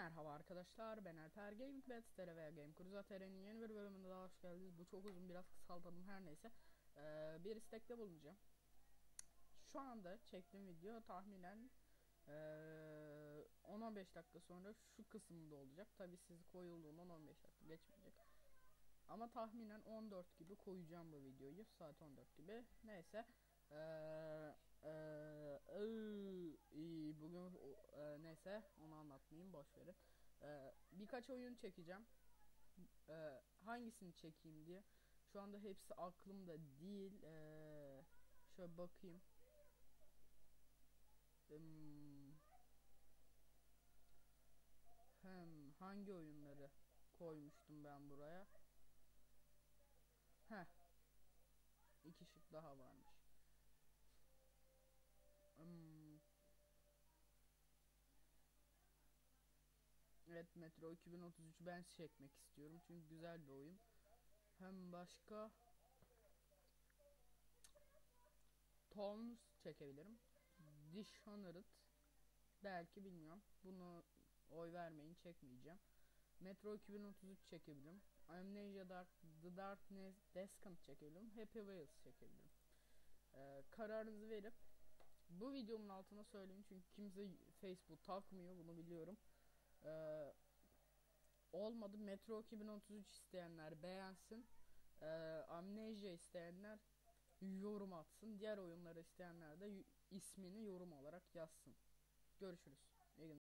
Merhaba arkadaşlar ben Alper Gaming ve veya Game yeni bir bölümünde daha hoş geldiniz. Bu çok uzun biraz kısaltalım her neyse. Ee, bir istekte bulunacağım. Şu anda çektiğim video tahminen ee, 10-15 dakika sonra şu kısımda olacak. Tabi siz koyulduğundan 15 dakika geçmeyecek. Ama tahminen 14 gibi koyacağım bu videoyu. Saat 14 gibi. Neyse. Eee eee, neyse onu anlatmayayım boş verin. Eee, birkaç oyun çekeceğim. Eee, hangisini çekeyim diye. Şu anda hepsi aklımda değil. Eee, şöyle bakayım. Hmm. Hem hangi oyunları koymuştum ben buraya? Heh. İki şık daha varmış. Evet Metro 2033 ben çekmek istiyorum çünkü güzel bir oyun. Hem başka Tones çekebilirim. Dishonored belki bilmiyorum. Bunu oy vermeyin çekmeyeceğim. Metro 2033 çekebilirim. Amnesia Dark, The Darkness Descent çekebilirim. Happy Wheels çekebilirim. Ee, kararınızı verip bu videomun altına söyleyin çünkü kimse Facebook takmıyor bunu biliyorum. Ee, olmadı Metro 2033 isteyenler beğensin. Ee, Amnesia isteyenler yorum atsın. Diğer oyunları isteyenler de ismini yorum olarak yazsın. Görüşürüz.